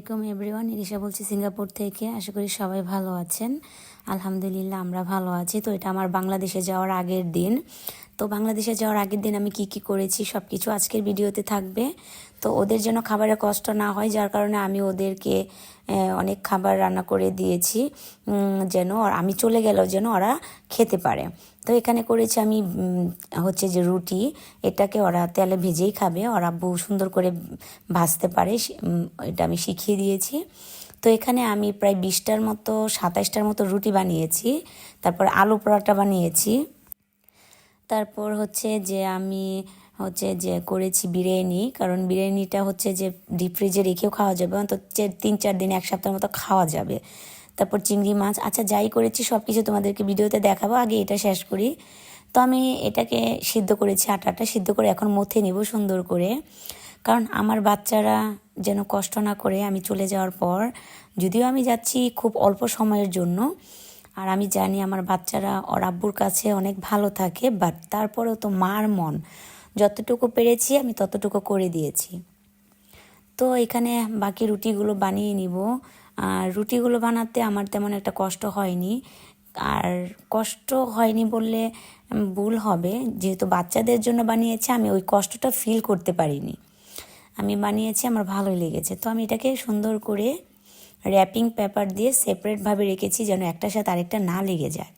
আলাইকুম এভরিওয়ান ইরিশা বলছি সিঙ্গাপুর থেকে। আশা করি সবাই ভালো আছেন। আলহামদুলিল্লাহ, আমরা ভালো আছি। তো এটা আমার বাংলাদেশে যাওয়ার আগের দিন। তো বাংলাদেশে যাওয়ার আগের দিন আমি কি কি করেছি সব কিছু আজকের ভিডিওতে থাকবে। তো ওদের যেন খাবারের কষ্ট না হয়, যার কারণে আমি ওদেরকে অনেক খাবার রান্না করে দিয়েছি যেন আমি চলে গেলেও যেন ওরা খেতে পারে। তো এখানে করেছি আমি হচ্ছে যে রুটি, এটাকে ওরা তেলে ভেজেই খাবে, ওরা বহু সুন্দর করে ভাজতে পারে এটা আমি শিখিয়ে দিয়েছি। তো এখানে আমি প্রায় বিশটার মতো সাতাশটার মতো রুটি বানিয়েছি। তারপর আলু পরোটা বানিয়েছি। তারপর হচ্ছে যে আমি হচ্ছে যে করেছি বিরিয়ানি, কারণ বিরিয়ানিটা হচ্ছে যে ডিপ ফ্রিজে রেখেও খাওয়া যাবে, অন্তত তিন চার দিন, এক সপ্তাহের মতো খাওয়া যাবে। তারপর চিংড়ি মাছ আচ্ছা যাই করেছি সব কিছু তোমাদেরকে ভিডিওতে দেখাবো, আগে এটা শেষ করি। তো আমি এটাকে সিদ্ধ করেছি, আটাটা সিদ্ধ করে এখন মথে নিব সুন্দর করে। কারণ আমার বাচ্চারা যেন কষ্ট না করে আমি চলে যাওয়ার পর, যদিও আমি যাচ্ছি খুব অল্প সময়ের জন্য, আর আমি জানি আমার বাচ্চারা, ওর আব্বুর কাছে অনেক ভালো থাকে বাট তারপরেও তো মার মন। যতটুকু পেরেছি আমি ততটুকু করে দিয়েছি। তো এখানে বাকি রুটিগুলো বানিয়ে নিব। আর রুটিগুলো বানাতে আমার তেমন একটা কষ্ট হয়নি। আর কষ্ট হয়নি বললে ভুল হবে। যেহেতু বাচ্চাদের জন্য বানিয়েছে, আমি ওই কষ্টটা ফিল করতে পারিনি। আমি বানিয়েছি, আমার ভালোই লেগেছে। তো আমি এটাকে সুন্দর করে র্যাপিং পেপার দিয়ে সেপারেটভাবে রেখেছি যেন একটার সাথে আরেকটা না লেগে যায়।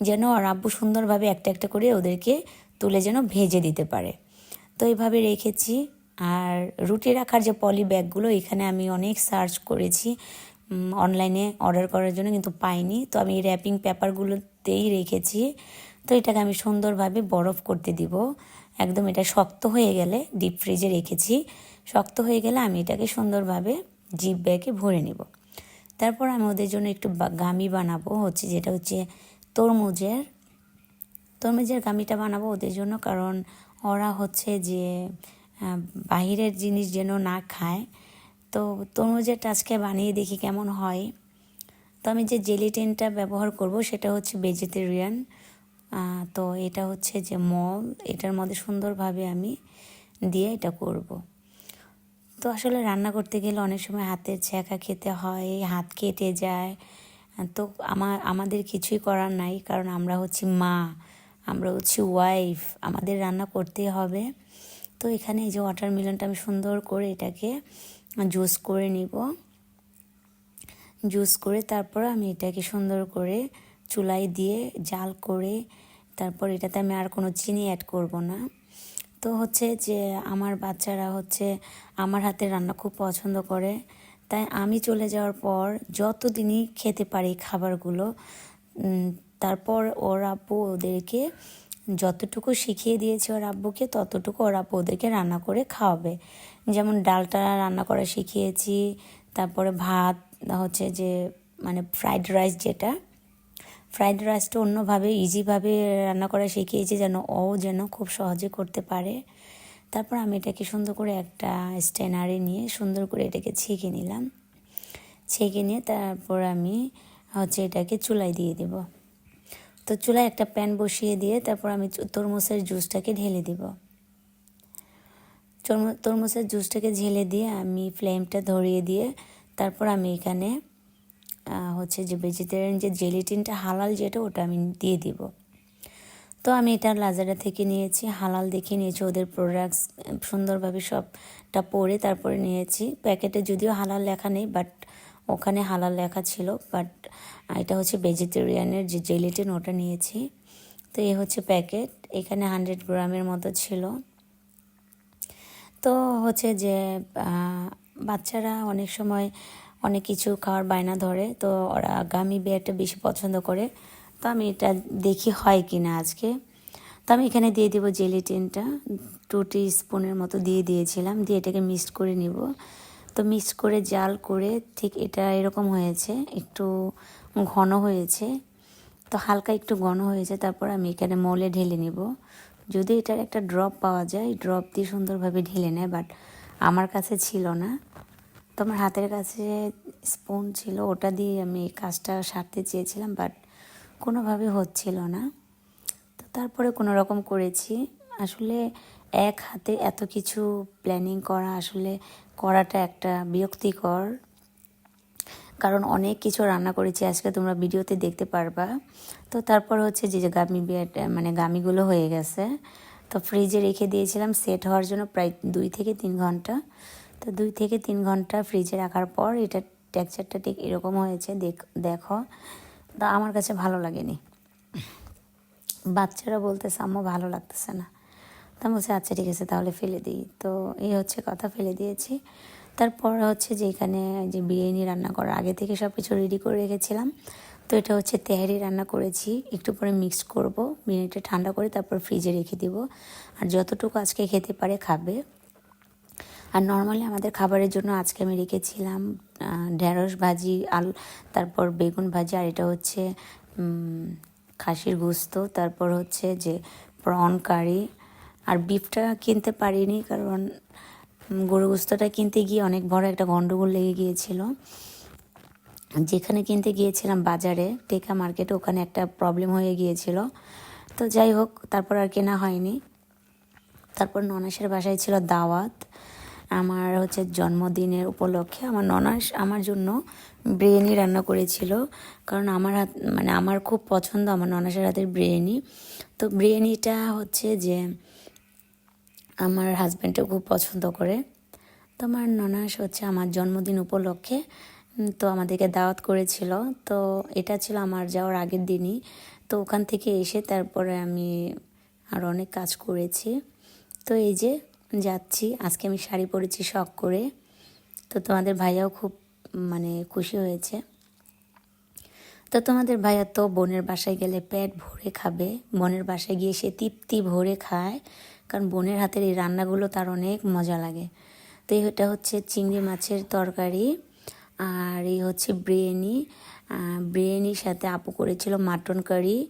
যেন আর আব্বু সুন্দরভাবে একটা একটা করে ওদেরকে তুলে যেন ভেজে দিতে পারে। তো এইভাবে রেখেছি। আর রুটি রাখার যে পলি ব্যাগগুলো এখানে আমি অনেক সার্চ করেছি। অনলাইনে অর্ডার করার জন্য কিন্তু পাইনি। তো আমি র্যাপিং পেপারগুলোতেই রেখেছি। তো এটাকে আমি সুন্দরভাবে বরফ করতে দিব। একদম এটা শক্ত হয়ে গেলে ডিপ ফ্রিজে রেখেছি। শক্ত হয়ে গেলে আমি এটাকে সুন্দরভাবে জিপ ব্যাগে ভরে নেব। তারপর আমি ওদের জন্য একটু গামি বানাবো, হচ্ছে যেটা হচ্ছে তরমুজের তরমুজের গামিটা বানাবো ওদের জন্য, কারণ ওরা হচ্ছে যে বাহিরের জিনিস যেন না খায়। তো তরমুজের টাচকে বানিয়ে দেখি কেমন হয়। তো আমি যে জেলিটিনটা ব্যবহার করব সেটা হচ্ছে ভেজিটেরিয়ান তো এটা হচ্ছে যে মল, এটার মধ্যে সুন্দরভাবে আমি দিয়ে এটা করব। তো আসলে রান্না করতে গেলে অনেক সময় হাতের ছ্যাঁকা খেতে হয়, হাত কেটে যায়। তো আমার, আমাদের কিছুই করার নাই, কারণ আমরা হচ্ছি মা, আমরা হচ্ছি ওয়াইফ আমাদের রান্না করতেই হবে। তো এখানে এই যে ওয়াটারমেলনটা আমি সুন্দর করে এটাকে জুস করে নিব। জুস করে তারপর আমি এটাকে সুন্দর করে চুলায় দিয়ে জাল করে তারপর এটাতে আমি আর কোনো চিনি অ্যাড করব না। তো হচ্ছে যে আমার বাচ্চারা হচ্ছে আমার হাতের রান্না খুব পছন্দ করে। তাই আমি চলে যাওয়ার পর যতদিনই খেতে পারি খাবারগুলো তারপর ওর আব্বু ওদেরকে যতটুকু শিখিয়ে দিয়েছে ওর আব্বুকে, ততটুকু ওর আব্বু ওদেরকে রান্না করে খাওয়াবে। যেমন ডালটা রান্না করা শিখিয়েছি, তারপরে ভাত হচ্ছে যে মানে ফ্রাইড রাইস যেটা ফ্রাইড রাইসটা অন্যভাবে ইজিভাবে রান্না করা শিখিয়েছি যেন ও যেন খুব সহজে করতে পারে। তারপর আমি এটাকে সুন্দর করে একটা স্ট্যানারে নিয়ে সুন্দর করে এটাকে ছেঁকে নিলাম। ছেঁকে নিয়ে তারপর আমি হচ্ছে এটাকে চুলায় দিয়ে দেব। তো চুলায় একটা প্যান বসিয়ে দিয়ে তারপর আমি তরমুজের জুসটাকে ঢেলে দিব। তরমু- তরমুজের জুসটাকে ঝেলে দিয়ে আমি ফ্লেমটা ধরিয়ে দিয়ে তারপর আমি এখানে হচ্ছে যে ভেজিটেরিয়ান যে জেলিটিনটা হালাল যেটা, ওটা আমি দিয়ে দিব। তো আমি এটা লাজারা থেকে নিয়েছি, হালাল দেখে নিয়েছি, ওদের প্রোডাক্টস সুন্দরভাবে সবটা পরে তারপরে নিয়েছি। প্যাকেটে যদিও হালাল লেখা নেই বাট ওখানে হালাল লেখা ছিল বাট এটা হচ্ছে ভেজিটেরিয়ানের যে জেলিটিন ওটা নিয়েছি। তো এ হচ্ছে প্যাকেট, এখানে হান্ড্রেড গ্রামের মতো ছিল। তো হচ্ছে যে বাচ্চারা অনেক সময় অনেক কিছু খাওয়ার বায়না ধরে, তো ওরা গামি বিয়ারটা বেশি পছন্দ করে। তো আমি এটা দেখি হয় কি না আজকে। তো আমি এখানে দিয়ে দিব জেলিটিনটা টু টি স্পুনের মতো দিয়ে দিয়েছিলাম, দিয়ে এটাকে মিক্সড করে নিব। তো মিক্স করে, জাল করে ঠিক এটা এরকম হয়েছে, একটু ঘন হয়েছে। তো হালকা একটু ঘন হয়েছে, তারপর আমি এখানে মলে ঢেলে নিব। যদি এটার একটা ড্রপ পাওয়া যায় ড্রপ দিয়ে সুন্দরভাবে ঢেলে নেয় বাট আমার কাছে ছিল না। তো আমার হাতের কাছে স্পুন ছিল, ওটা দিয়ে আমি কাজটা সারতে চেয়েছিলাম বাট কোনোভাবে হচ্ছিল না। তো তারপরে কোনো রকম করেছি। আসলে এক হাতে এত কিছু প্ল্যানিং করা, আসলে করাটা একটা বিরক্তিকর। কারণ অনেক কিছু রান্না করেছি, আজকে তোমরা ভিডিওতে দেখতে পারবা। তো তারপর হচ্ছে যে যে গামি মানে গামিগুলো হয়ে গেছে। তো ফ্রিজে রেখে দিয়েছিলাম সেট হওয়ার জন্য প্রায় দুই থেকে তিন ঘণ্টা। তো দুই থেকে তিন ঘণ্টা ফ্রিজে রাখার পর এটা টেক্সচারটা ঠিক এরকম হয়েছে, দেখ দেখো। তা আমার কাছে ভালো লাগেনি। বাচ্চারা বলতেছে, আম্মু, ভালো লাগতেছে না। তা বলছি আচ্ছা ঠিক আছে, তাহলে ফেলে দিই। তো এই হচ্ছে কথা, ফেলে দিয়েছি। তারপর হচ্ছে যে এখানে যে বিরিয়ানি রান্না করার, আগে থেকে সব কিছু রেডি করে রেখেছিলাম। তো এটা হচ্ছে তেহারি রান্না করেছি। একটু পরে মিক্স করব। বিরিয়ানিটা ঠান্ডা করে তারপর ফ্রিজে রেখে দিব। আর যতটুকু আজকে খেতে পারে খাবে। আর নর্মালি আমাদের খাবারের জন্য আজকে আমি রেখেছিলাম ঢেঁড়স ভাজি, আলু, তারপর বেগুন ভাজি, আর এটা হচ্ছে খাসির গুস্ত, তারপর হচ্ছে যে প্রন কারি। আর বিফটা কিনতে পারিনি কারণ গরু গুস্তটা কিনতে গিয়ে অনেক বড় একটা গন্ডগোল লেগে গিয়েছিল। যেখানে কিনতে গিয়েছিলাম বাজারে, টেকা মার্কেটে ওখানে একটা প্রবলেম হয়ে গিয়েছিল। তো যাই হোক, তারপর আর কেনা হয়নি। তারপর ননাসের বাসায় ছিল দাওয়াত। আমার হচ্ছে জন্মদিনের উপলক্ষে আমার ননাস আমার জন্য বিরিয়ানি রান্না করেছিল। কারণ আমার হাত মানে আমার খুব পছন্দ আমার ননাসের হাতের বিরিয়ানি। তো বিরিয়ানিটা হচ্ছে যে আমার হাজব্যান্ডও খুব পছন্দ করে। তো আমার ননাস হচ্ছে আমার জন্মদিন উপলক্ষে তো আমাদেরকে দাওয়াত করেছিল। তো এটা ছিল আমার যাওয়ার আগের দিনই। তো ওখান থেকে এসে তারপরে আমি আর অনেক কাজ করেছি। তো এই যে যাচ্ছি। আজকে আমি শাড়ি পরেছি শখ করে। তো তোমাদের ভাইয়াও খুব মানে খুশি হয়েছে। তো তোমাদের ভাইয়া তো বোনের বাসায় গেলে পেট ভরে খাবে। বোনের বাসায় গিয়ে সে তৃপ্তি ভরে খায়। কারণ বোনের হাতের এই রান্নাগুলো তার অনেক মজা লাগে। তো এটা হচ্ছে চিংড়ি মাছের তরকারি আর এই হচ্ছে বিরিয়ানি। বিরিয়ানির সাথে আপু করেছিল মাটন কারি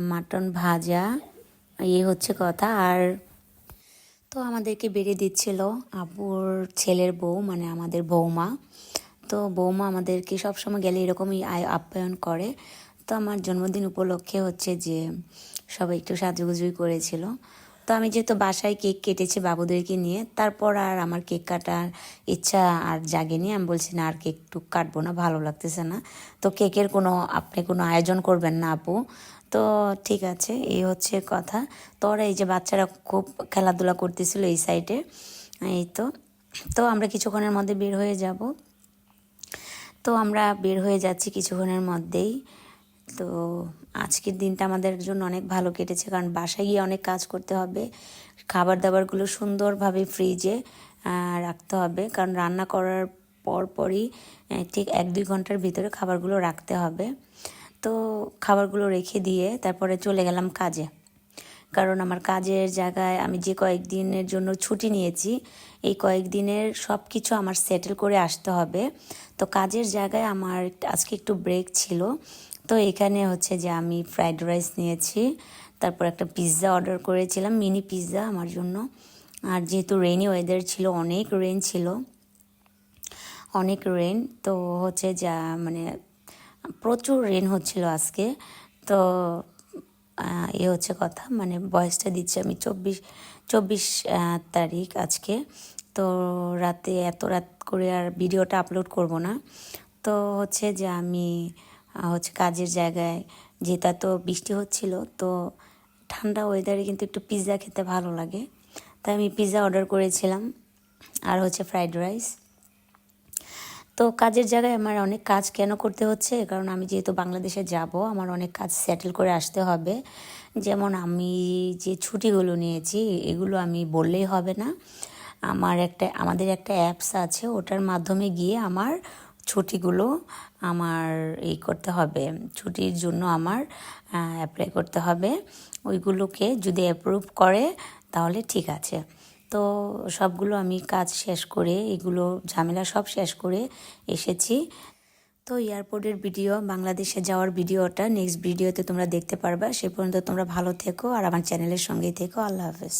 মাটন ভাজা। এই হচ্ছে কথা। আর তো আমাদেরকে বেড়ে দিচ্ছিল আপুর ছেলের বউ মানে আমাদের বৌমা তো বৌমা আমাদেরকে সবসময় গেলে এরকমই আয়- আপ্যায়ন করে। তো আমার জন্মদিন উপলক্ষে হচ্ছে যে সবাই একটু সাজুগুজুই করেছিল। তো আমি যেহেতু বাসায় কেক কেটেছি বাবুদেরকে নিয়ে, তারপর আর আমার কেক কাটার ইচ্ছা আর জাগেনি। আমি বলছি, না, আর কেক টুক কাটবো না, ভালো লাগতেছে না। তো কেকের কোনো, আপনি কোনো আয়োজন করবেন না আপু। তো ঠিক আছে, এই হচ্ছে কথা। তো ওরা এই যে বাচ্চারা খুব খেলাধুলা করতেছিল এই সাইডে এই তো। তো আমরা কিছুক্ষণের মধ্যে বের হয়ে যাব। তো আমরা বের হয়ে যাচ্ছি কিছুক্ষণের মধ্যেই। তো আজকের দিনটা আমাদের জন্য অনেক ভালো কেটেছে, কারণ বাসায় গিয়ে অনেক কাজ করতে হবে। খাবার দাবারগুলো সুন্দরভাবে ফ্রিজে রাখতে হবে, কারণ রান্না করার পরপরই ঠিক এক দুই ঘণ্টার ভিতরে খাবারগুলো রাখতে হবে। তো খাবারগুলো রেখে দিয়ে তারপরে চলে গেলাম কাজে। কারণ আমার কাজের জায়গায় আমি যে কয়েকদিনের জন্য ছুটি নিয়েছি, এই কয়েকদিনের সব কিছু আমার সেটেল করে আসতে হবে। তো কাজের জায়গায় আমার আজকে একটু ব্রেক ছিল। তো এখানে হচ্ছে যে আমি ফ্রাইড রাইস নিয়েছি, তারপর একটা পিৎজা অর্ডার করেছিলাম মিনি পিৎজা আমার জন্য। আর যেহেতু রেনি ওয়েদার ছিল, অনেক রেন ছিল, অনেক রেন তো হচ্ছে যা মানে প্রচুর রেন হচ্ছিল আজকে। তো এ হচ্ছে কথা মানে বয়সটা দিচ্ছি আমি চব্বিশ চব্বিশ তারিখ আজকে। তো রাতে, এত রাত করে আর ভিডিওটা আপলোড করব না। তো হচ্ছে যে আমি হচ্ছে কাজের জায়গায় যেটা তো বৃষ্টি হচ্ছিল, তো ঠান্ডা ওয়েদারে কিন্তু একটু পিৎজা খেতে ভালো লাগে। তাই আমি পিৎজা অর্ডার করেছিলাম, আর হচ্ছে ফ্রাইড রাইস তো কাজের জায়গায় আমার অনেক কাজ কেন করতে হচ্ছে? কারণ আমি যেহেতু বাংলাদেশে যাব, আমার অনেক কাজ সেটেল করে আসতে হবে। যেমন আমি যে ছুটিগুলো নিয়েছি, এগুলো আমি বললেই হবে না। আমার একটা, আমাদের একটা অ্যাপস আছে, ওটার মাধ্যমে গিয়ে আমার ছুটিগুলো আমার এই করতে হবে, ছুটির জন্য আমার অ্যাপ্লাই করতে হবে। ওইগুলোকে যদি অ্যাপ্রুভ করে, তাহলে ঠিক আছে। তো সবগুলো আমি কাজ শেষ করে, এগুলো ঝামেলা সব শেষ করে এসেছি। তো এয়ারপোর্টের ভিডিও, বাংলাদেশে যাওয়ার ভিডিওটা নেক্সট ভিডিওতে তোমরা দেখতে পারবা। সে পর্যন্ত তোমরা ভালো থেকো আর আমার চ্যানেলের সঙ্গেই থেকো। আল্লাহ হাফেজ।